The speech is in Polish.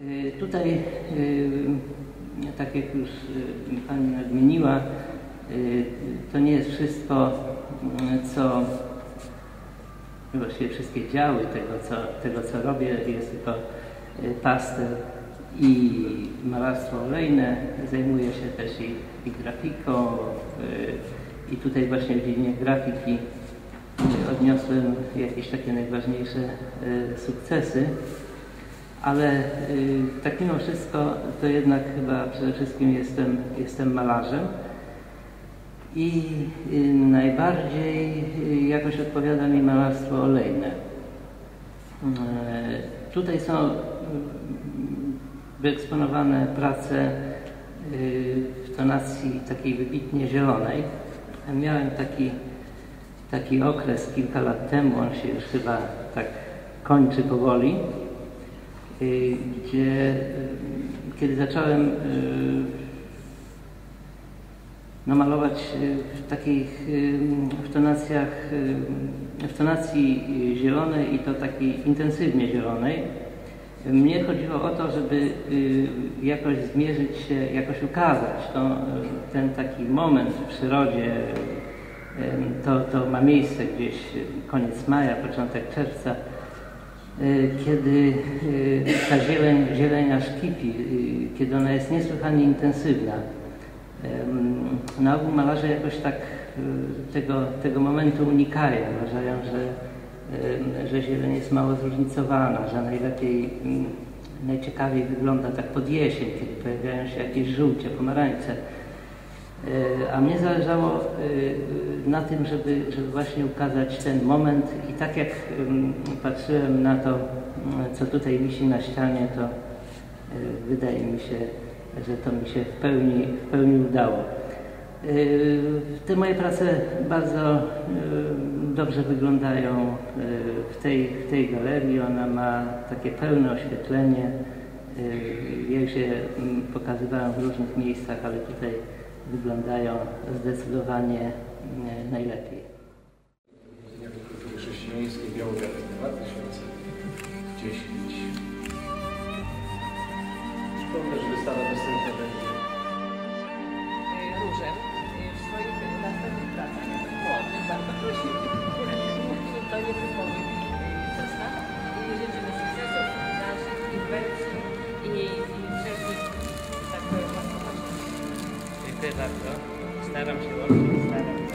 Y, Tutaj, y, tak jak już y, Pani nadmieniła, to nie jest wszystko, co właściwie wszystkie działy tego, co, tego, co robię, jest tylko pastel i malarstwo olejne. Zajmuję się też i, i grafiką i tutaj właśnie w dziedzinie grafiki odniosłem jakieś takie najważniejsze sukcesy. Ale y, tak mimo wszystko to jednak chyba przede wszystkim jestem, jestem malarzem i y, najbardziej y, jakoś odpowiada mi malarstwo olejne. Tutaj są wyeksponowane prace w tonacji takiej wybitnie zielonej. Miałem taki, taki okres kilka lat temu, on się już chyba tak kończy powoli, gdzie y, kiedy zacząłem y, no, malować y, w takich y, w tonacjach, y, w tonacji y, zielonej i to takiej intensywnie zielonej. Mnie chodziło o to, żeby y, jakoś zmierzyć się, jakoś ukazać to, y, ten taki moment w przyrodzie. y, To, to ma miejsce gdzieś y, koniec maja, początek czerwca, y, kiedy y, ta zieleń, zieleń aż kipi, y, kiedy ona jest niesłychanie intensywna. Na ogół malarze jakoś tak tego, tego momentu unikają. Uważają, że, że zieleń jest mało zróżnicowana, że najlepiej, najciekawiej wygląda tak pod jesień, kiedy pojawiają się jakieś żółcie, pomarańcze. E, A mnie zależało y, na tym, żeby, żeby właśnie ukazać ten moment i tak jak patrzyłem na to, co tutaj wisi na ścianie, to y, wydaje mi się, że to mi się w pełni, w pełni udało. Te moje prace bardzo dobrze wyglądają w tej, w tej galerii. Ona ma takie pełne oświetlenie. Ja już je pokazywałem w różnych miejscach, ale tutaj wyglądają zdecydowanie e, najlepiej. Przypomnę, że wystawa dostępna będzie e, różem e, w swoich następnych pracach. Młodych bardzo prosimy. trzy lata. Staram się, dobrze, staram się.